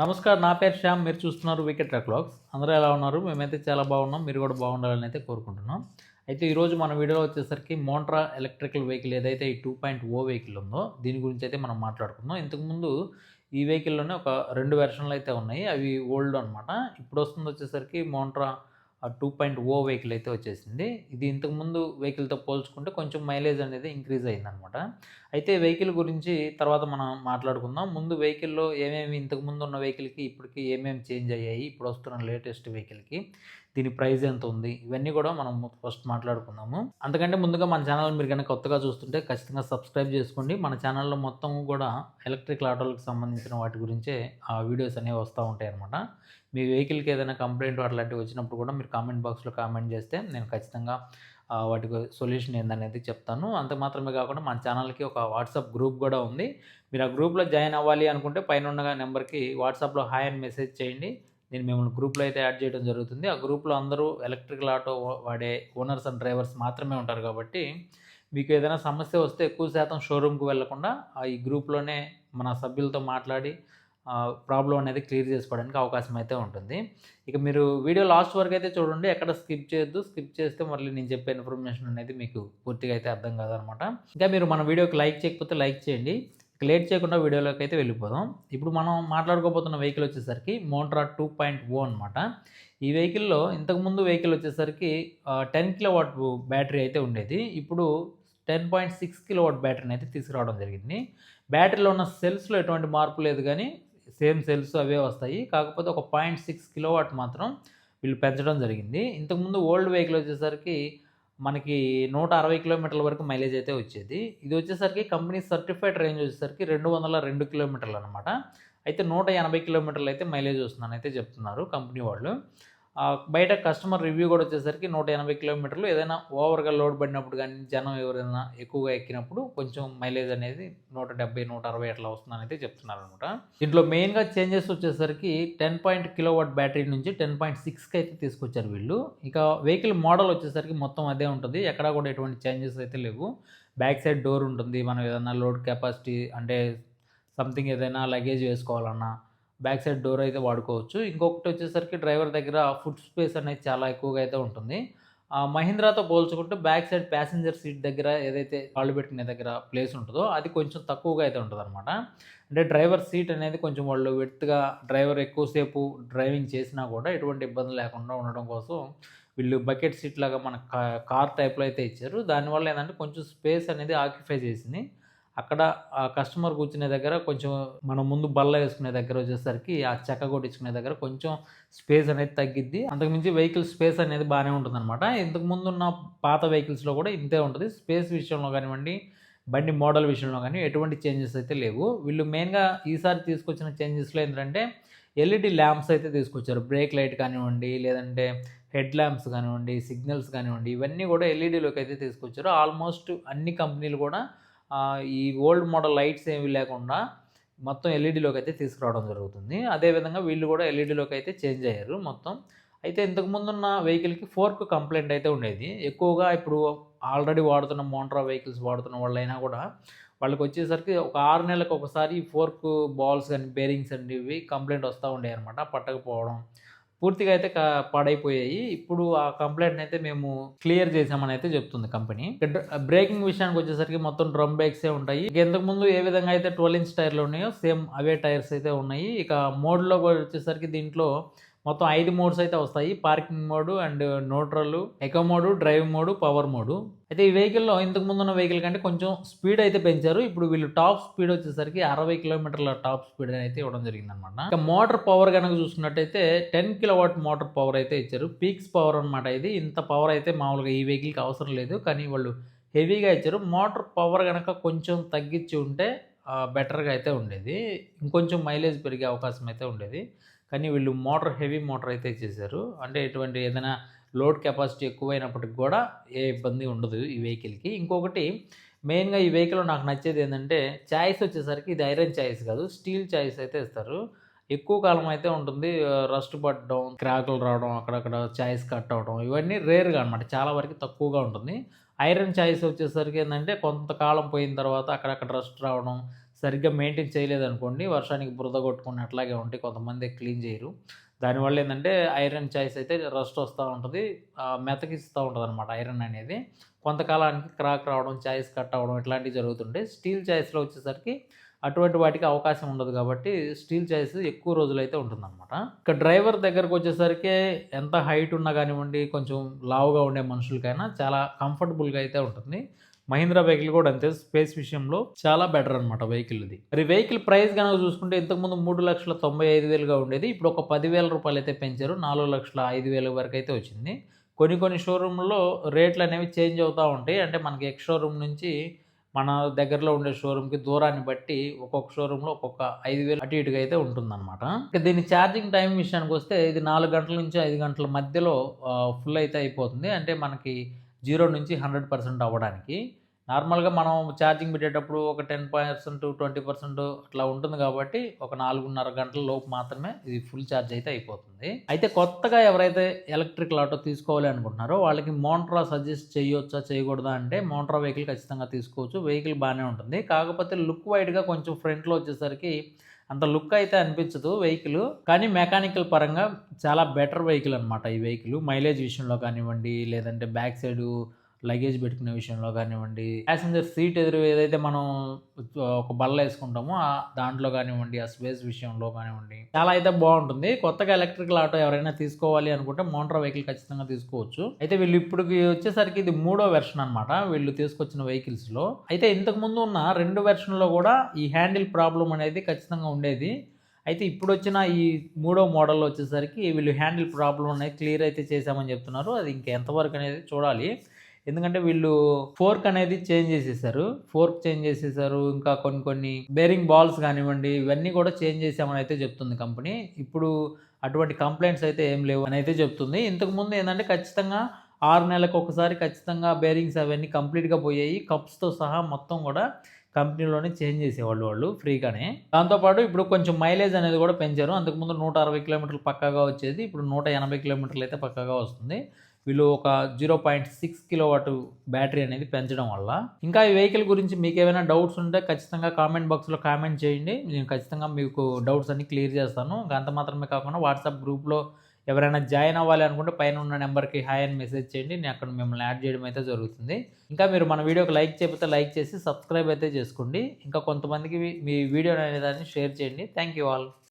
నమస్కారం నా పేరు శ్యామ్ మీరు చూస్తున్నారు వికెట్ క్లాక్స్ అందరూ ఎలా ఉన్నారు? మేమైతే చాలా బాగున్నాం. మీరు కూడా బాగుండాలని అయితే కోరుకుంటున్నాం. అయితే ఈరోజు మన వీడియోలో వచ్చేసరికి మోంట్రా ఎలక్ట్రికల్ వెహికల్ ఏదైతే ఈ టూ పాయింట్ ఓ వెహికల్ ఉందో దీని గురించి అయితే మనం మాట్లాడుకుందాం. ఇంతకుముందు ఈ వెహికల్లోనే ఒక రెండు వెర్షన్లు అయితే ఉన్నాయి. అవి ఓల్డ్ అనమాట ఇప్పుడు వస్తుంది వచ్చేసరికి Montra two point O vehicle అయితే వచ్చేసింది. ఇది ఇంతకుముందు వెహికల్తో పోల్చుకుంటే కొంచెం మైలేజ్ అనేది ఇంక్రీజ్ అయిందనమాట. అయితే వెహికల్ గురించి తర్వాత మనం మాట్లాడుకుందాం. ముందు వెహికల్లో ఏమేమి ఇంతకుముందు ఉన్న వెహికల్కి ఇప్పటికి ఏమేమి చేంజ్ అయ్యాయి? ఇప్పుడు వస్తున్న లేటెస్ట్ వెహికల్కి. దీని ప్రైస్ ఎంత ఉంది? ఇవన్నీ కూడా మనం ఫస్ట్ మాట్లాడుకుందాము. అంతకంటే ముందుగా మన ఛానల్ మీరు కనుక కొత్తగా చూస్తుంటే ఖచ్చితంగా సబ్స్క్రైబ్ చేసుకోండి. మన ఛానల్లో మొత్తం కూడా ఎలక్ట్రిక్ ఆటోలకు సంబంధించిన వాటి గురించే ఆ వీడియోస్ అనేవి వస్తూ ఉంటాయి అనమాట మీ వెహికల్కి ఏదైనా కంప్లైంట్ అట్లాంటివి వచ్చినప్పుడు కూడా మీరు కామెంట్ బాక్స్లో కామెంట్ చేస్తే నేను ఖచ్చితంగా వాటికి సొల్యూషన్ ఏందనేది చెప్తాను. అంత మాత్రమే కాకుండా మన ఛానల్కి ఒక వాట్సాప్ గ్రూప్ కూడా ఉంది. మీరు ఆ గ్రూప్లో జాయిన్ అవ్వాలి అనుకుంటే పైన ఉన్న నెంబర్కి వాట్సాప్లో హాయ్ అని మెసేజ్ చేయండి. నేను మిమ్మల్ని గ్రూప్లో అయితే యాడ్ చేయడం జరుగుతుంది. ఆ గ్రూప్లో అందరూ ఎలక్ట్రికల్ ఆటో వాడే ఓనర్స్ అండ్ డ్రైవర్స్ మాత్రమే ఉంటారు కాబట్టి మీకు ఏదైనా సమస్య వస్తే ఎక్కువ శాతం షోరూమ్కి వెళ్ళకుండా ఈ గ్రూప్లోనే మన సభ్యులతో మాట్లాడి ప్రాబ్లం అనేది క్లియర్ చేసుకోవడానికి అవకాశం అయితే ఉంటుంది. ఇక మీరు వీడియో లాస్ట్ వరకు అయితే చూడండి. ఎక్కడ స్కిప్ చేయొద్దు. స్కిప్ చేస్తే మళ్ళీ నేను చెప్పే ఇన్ఫర్మేషన్ అనేది మీకు పూర్తిగా అయితే అర్థం కాదనమాట. ఇంకా మీరు మన వీడియోకి లైక్ చేయకపోతే లైక్ చేయండి. లేట్ చేయకుండా వీడియోలోకి అయితే వెళ్ళిపోదాం. ఇప్పుడు మనం మాట్లాడుకోబోతున్న వెహికల్ వచ్చేసరికి మోంట్రా టూ పాయింట్ ఓ అనమాట ఈ వెహికల్లో ఇంతకుముందు వెహికల్ వచ్చేసరికి టెన్ కిలో వాట్ బ్యాటరీ అయితే ఉండేది. ఇప్పుడు ten point six kilo watt బ్యాటరీని అయితే తీసుకురావడం జరిగింది. బ్యాటరీలో ఉన్న సెల్స్లో ఎటువంటి మార్పు లేదు కానీ సేమ్ సెల్స్ అవే వస్తాయి. కాకపోతే ఒక పాయింట్ సిక్స్ కిలో వాట్ మాత్రం వీళ్ళు పెంచడం జరిగింది. ఇంతకుముందు ఓల్డ్ వెహికల్ వచ్చేసరికి మనకి నూట అరవై కిలోమీటర్ల వరకు మైలేజ్ అయితే వచ్చేది. ఇది వచ్చేసరికి కంపెనీ సర్టిఫైడ్ రేంజ్ వచ్చేసరికి రెండు వందల రెండు కిలోమీటర్లు అనమాట అయితే నూట ఎనభై కిలోమీటర్లు అయితే మైలేజ్ వస్తుందని అయితే చెప్తున్నారు కంపెనీ వాళ్ళు. బయట కస్టమర్ రివ్యూ కూడా వచ్చేసరికి నూట ఎనభై కిలోమీటర్లు. ఏదైనా ఓవర్గా లోడ్ పడినప్పుడు కానీ జనం ఎవరైనా ఎక్కువగా ఎక్కినప్పుడు కొంచెం మైలేజ్ అనేది నూట డెబ్బై నూట అరవై అట్లా వస్తుందని అయితే చెప్తున్నారు అనమాట దీంట్లో మెయిన్గా చేంజెస్ వచ్చేసరికి టెన్ పాయింట్ కిలోవాట్ బ్యాటరీ నుంచి టెన్ పాయింట్ సిక్స్కి అయితే తీసుకొచ్చారు వీళ్ళు. ఇక వెహికల్ మోడల్ వచ్చేసరికి మొత్తం అదే ఉంటుంది. ఎక్కడా కూడా ఎటువంటి చేంజెస్ అయితే లేవు. బ్యాక్ సైడ్ డోర్ ఉంటుంది. మనం ఏదైనా లోడ్ కెపాసిటీ అంటే సంథింగ్ ఏదైనా లగేజ్ వేసుకోవాలన్నా బ్యాక్ సైడ్ డోర్ అయితే వాడుకోవచ్చు. ఇంకొకటి వచ్చేసరికి డ్రైవర్ దగ్గర ఫుడ్ స్పేస్ అనేది చాలా ఎక్కువగా అయితే ఉంటుంది. ఆ మహీంద్రాతో పోల్చుకుంటే బ్యాక్ సైడ్ ప్యాసింజర్ సీట్ దగ్గర ఏదైతే కాళ్ళు పెట్టుకునే దగ్గర ప్లేస్ ఉంటుందో అది కొంచెం తక్కువగా అయితే ఉంటుంది అనమాట అంటే డ్రైవర్ సీట్ అనేది కొంచెం వాళ్ళు వెత్తుగా డ్రైవర్ ఎక్కువసేపు డ్రైవింగ్ చేసినా కూడా ఎటువంటి ఇబ్బంది లేకుండా ఉండడం కోసం వీళ్ళు బకెట్ సీట్ లాగా మన కార్ టైప్లో అయితే ఇచ్చారు. దానివల్ల ఏంటంటే కొంచెం స్పేస్ అనేది ఆక్యుపై చేసింది. అక్కడ ఆ కస్టమర్ కూర్చునే దగ్గర కొంచెం మనం ముందు బల్ల వేసుకునే దగ్గర వచ్చేసరికి ఆ చెక్క కొట్టించుకునే దగ్గర కొంచెం స్పేస్ అనేది తగ్గిద్ది. అంతకుమించి వెహికల్ స్పేస్ అనేది బాగానే ఉంటుంది అనమాట ఇంతకు ముందు ఉన్న పాత వెహికల్స్లో కూడా ఇంతే ఉంటుంది. స్పేస్ విషయంలో కానివ్వండి బండి మోడల్ విషయంలో కానీ ఎటువంటి చేంజెస్ అయితే లేవు. వీళ్ళు మెయిన్గా ఈసారి తీసుకొచ్చిన చేంజెస్లో ఏంటంటే ఎల్ఈడి ల్యాంప్స్ అయితే తీసుకొచ్చారు. బ్రేక్ లైట్ కానివ్వండి లేదంటే హెడ్ ల్యాంప్స్ కానివ్వండి సిగ్నల్స్ కానివ్వండి ఇవన్నీ కూడా ఎల్ఈడిలోకి అయితే తీసుకొచ్చారు. ఆల్మోస్ట్ అన్ని కంపెనీలు కూడా ఈ ఓల్డ్ మోడల్ లైట్స్ ఏమి లేకుండా మొత్తం ఎల్ఈడిలోకి అయితే తీసుకురావడం జరుగుతుంది. అదేవిధంగా వీళ్ళు కూడా ఎల్ఈడిలోకి అయితే చేంజ్ అయ్యారు మొత్తం. అయితే ఇంతకుముందు ఉన్న వెహికల్కి ఫోర్క్ కంప్లైంట్ అయితే ఉండేది. ఎక్కువగా ఇప్పుడు ఆల్రెడీ వాడుతున్న మోంట్రా వెహికల్స్ వాడుతున్న వాళ్ళైనా కూడా వాళ్ళకి వచ్చేసరికి ఒక ఆరు నెలలకు ఒకసారి ఫోర్క్ బాల్స్ కానీ బేరింగ్స్ అండి ఇవి కంప్లైంట్ వస్తూ ఉండేవి అనమాట పట్టకపోవడం పూర్తిగా అయితే పాడైపోయాయి. ఇప్పుడు ఆ కంప్లైంట్ అయితే మేము క్లియర్ చేసామని అయితే చెప్తుంది కంపెనీ. బ్రేకింగ్ విషయానికి వచ్చేసరికి మొత్తం డ్రమ్ బ్రేక్సే ఉంటాయి. ఇక ఇంతకు ముందు ఏ విధంగా అయితే ట్వెల్వ్ ఇంచ్ టైర్లు ఉన్నాయో సేమ్ అవే టైర్స్ అయితే ఉన్నాయి. ఇక మోడ్లో వచ్చేసరికి దీంట్లో మొత్తం ఐదు మోడ్స్ అయితే వస్తాయి. Parking mode and neutral eco mode drive mode power mode. అయితే ఈ వెహికల్లో ఇంతకు ముందు ఉన్న వెహికల్ కంటే కొంచెం స్పీడ్ అయితే పెంచారు. ఇప్పుడు వీళ్ళు టాప్ స్పీడ్ వచ్చేసరికి అరవై కిలోమీటర్ల టాప్ స్పీడ్ అయితే ఇవ్వడం జరిగింది అనమాట ఇక మోటార్ పవర్ కనుక చూసుకున్నట్టయితే టెన్ కిలోవాట్ మోటార్ పవర్ అయితే ఇచ్చారు. పీక్స్ పవర్ అనమాట ఇది. ఇంత పవర్ అయితే మామూలుగా ఈ వెహికల్కి అవసరం లేదు. కానీ వాళ్ళు హెవీగా ఇచ్చారు. మోటార్ పవర్ కనుక కొంచెం తగ్గించి ఉంటే బెటర్గా అయితే ఉండేది. ఇంకొంచెం మైలేజ్ పెరిగే అవకాశం అయితే ఉండేది. కానీ వీళ్ళు మోటార్ హెవీ మోటార్ అయితే ఇచ్చేసారు అంటే ఎటువంటి ఏదైనా లోడ్ కెపాసిటీ ఎక్కువైనప్పటికి కూడా ఏ ఇబ్బంది ఉండదు ఈ వెహికల్కి. ఇంకొకటి మెయిన్గా ఈ వెహికల్ నాకు నచ్చేది ఏంటంటే ఛాయిస్ వచ్చేసరికి ఇది ఐరన్ ఛాయిస్ కాదు స్టీల్ ఛాయిస్ అయితే ఇస్తారు. ఎక్కువ కాలం అయితే ఉంటుంది రస్ట్ పడడం క్రాకులు రావడం అక్కడక్కడ ఛాయిస్ కట్ అవడం ఇవన్నీ రేర్గా అనమాట చాలా వరకు తక్కువగా ఉంటుంది. ఐరన్ ఛాయిస్ వచ్చేసరికి ఏంటంటే కొంతకాలం పోయిన తర్వాత అక్కడక్కడ రస్ట్ రావడం సరిగ్గా మెయింటైన్ చేయలేదనుకోండి వర్షానికి బురద కొట్టుకుని అట్లాగే ఉంటాయి కొంతమంది క్లీన్ చేయరు. దానివల్ల ఏంటంటే ఐరన్ చాయిస్ అయితే రస్ట్ వస్తూ ఉంటుంది మెతకిస్తూ ఉంటుంది అనమాట ఐరన్ అనేది. కొంతకాలానికి క్రాక్ రావడం చాయిస్ కట్ అవ్వడం ఇట్లాంటివి జరుగుతుంటాయి. స్టీల్ చాయిస్లో వచ్చేసరికి అటువంటి వాటికి అవకాశం ఉండదు కాబట్టి స్టీల్ చాయిస్ ఎక్కువ రోజులు అయితే ఉంటుందన్నమాట. ఇక డ్రైవర్ దగ్గరకు వచ్చేసరికి ఎంత హైట్ ఉన్నా కానివ్వండి కొంచెం లావుగా ఉండే మనుషులకైనా చాలా కంఫర్టబుల్గా అయితే ఉంటుంది. మహీంద్రా వెహికల్ కూడా అంతే. స్పేస్ విషయంలో చాలా బెటర్ అనమాట వెహికల్ ఇది మరి వెహికల్ ప్రైస్ కనుక చూసుకుంటే ఇంతకుముందు మూడు లక్షల తొంభై ఐదు వేలుగా ఉండేది. ఇప్పుడు ఒక పదివేల రూపాయలు అయితే పెంచారు. నాలుగు లక్షల ఐదు వేల వరకు అయితే వచ్చింది. కొన్ని కొన్ని షోరూంలో రేట్లు అనేవి చేంజ్ అవుతూ ఉంటాయి. అంటే మనకి ఎక్స్ షోరూమ్ నుంచి మన దగ్గరలో ఉండే షోరూమ్కి దూరాన్ని బట్టి ఒక్కొక్క షోరూంలో ఒక్కొక్క ఐదు వేలు అటు ఇటుగా అయితే ఉంటుందన్నమాట. ఇంకా దీని ఛార్జింగ్ టైం విషయానికి వస్తే ఇది నాలుగు గంటల నుంచి ఐదు గంటల మధ్యలో ఫుల్ అయితే అయిపోతుంది. అంటే మనకి జీరో నుంచి హండ్రెడ్ పర్సెంట్ అవ్వడానికి. నార్మల్గా మనం ఛార్జింగ్ పెట్టేటప్పుడు ఒక టెన్ పర్సెంట్ ట్వంటీ పర్సెంట్ అట్లా ఉంటుంది కాబట్టి ఒక నాలుగున్నర గంటల లోపు మాత్రమే ఇది ఫుల్ ఛార్జ్ అయితే అయిపోతుంది. అయితే కొత్తగా ఎవరైతే ఎలక్ట్రికల్ ఆటో తీసుకోవాలి అనుకుంటున్నారో వాళ్ళకి మోంట్రా సజెస్ట్ చేయొచ్చా చేయకూడదా అంటే మోంట్రా వెహికల్ ఖచ్చితంగా తీసుకోవచ్చు. వెహికల్ బాగానే ఉంటుంది. కాకపోతే లుక్ వైడ్గా కొంచెం ఫ్రంట్లో వచ్చేసరికి అంత లుక్ అయితే అనిపించదు వెహికల్ కానీ మెకానికల్ పరంగా చాలా బెటర్ వెహికల్ అనమాట ఈ వెహికల్. మైలేజ్ విషయంలో కానివ్వండి లేదంటే బ్యాక్ సైడ్ లగేజ్ పెట్టుకునే విషయంలో కానివ్వండి ప్యాసింజర్ సీట్ ఎదురు ఏదైతే మనం ఒక బల్ల వేసుకుంటామో ఆ దాంట్లో కానివ్వండి ఆ స్పేస్ విషయంలో కానివ్వండి చాలా అయితే బాగుంటుంది. కొత్తగా ఎలక్ట్రికల్ ఆటో ఎవరైనా తీసుకోవాలి అనుకుంటే మోటార్ వెహికల్ ఖచ్చితంగా తీసుకోవచ్చు. అయితే వీళ్ళు ఇప్పటికి వచ్చేసరికి ఇది మూడో వెర్షన్ అనమాట వీళ్ళు తీసుకొచ్చిన వెహికల్స్లో. అయితే ఇంతకు ముందు ఉన్న రెండు వెర్షన్లో కూడా ఈ హ్యాండిల్ ప్రాబ్లం అనేది ఖచ్చితంగా ఉండేది. అయితే ఇప్పుడు వచ్చిన ఈ మూడో మోడల్ వచ్చేసరికి వీళ్ళు హ్యాండిల్ ప్రాబ్లం అనేది క్లియర్ అయితే చేశామని చెప్తున్నారు. అది ఇంకా ఎంతవరకు అనేది చూడాలి. ఎందుకంటే వీళ్ళు ఫోర్క్ అనేది చేంజ్ చేసేసారు. ఫోర్క్ చేంజ్ చేసేసారు. ఇంకా కొన్ని కొన్ని బేరింగ్ బాల్స్ కానివ్వండి ఇవన్నీ కూడా చేంజ్ చేసామని అయితే చెప్తుంది కంపెనీ. ఇప్పుడు అటువంటి కంప్లైంట్స్ అయితే ఏం లేవు అని అయితే చెప్తుంది. ఇంతకుముందు ఏంటంటే ఖచ్చితంగా ఆరు నెలలకు ఒకసారి ఖచ్చితంగా బేరింగ్స్ అవన్నీ కంప్లీట్గా పోయాయి. కప్స్తో సహా మొత్తం కూడా కంపెనీలోనే చేంజ్ చేసేవాళ్ళు వాళ్ళు ఫ్రీగానే. దాంతోపాటు ఇప్పుడు కొంచెం మైలేజ్ అనేది కూడా పెంచారు. అంతకుముందు నూట అరవై కిలోమీటర్లు పక్కాగా వచ్చేది. ఇప్పుడు నూట ఎనభై కిలోమీటర్లు అయితే పక్కాగా వస్తుంది. వీళ్ళు ఒక zero point six kilo watt battery అనేది పెంచడం వల్ల. ఇంకా ఈ వెహికల్ గురించి మీకు ఏమైనా డౌట్స్ ఉంటే ఖచ్చితంగా కామెంట్ బాక్స్లో కామెంట్ చేయండి. నేను ఖచ్చితంగా మీకు డౌట్స్ అన్ని క్లియర్ చేస్తాను. ఇంకా అంత మాత్రమే కాకుండా వాట్సాప్ గ్రూప్లో ఎవరైనా జాయిన్ అవ్వాలి అనుకుంటే పైన ఉన్న నెంబర్కి హాయ్ అని మెసేజ్ చేయండి. నేను అక్కడ మిమ్మల్ని యాడ్ చేయడం అయితే జరుగుతుంది. ఇంకా మీరు మన వీడియోకి లైక్ చేయకపోతే లైక్ చేసి సబ్స్క్రైబ్ అయితే చేసుకోండి. ఇంకా కొంతమందికి మీ వీడియో అనేదాన్ని షేర్ చేయండి. Thank you all.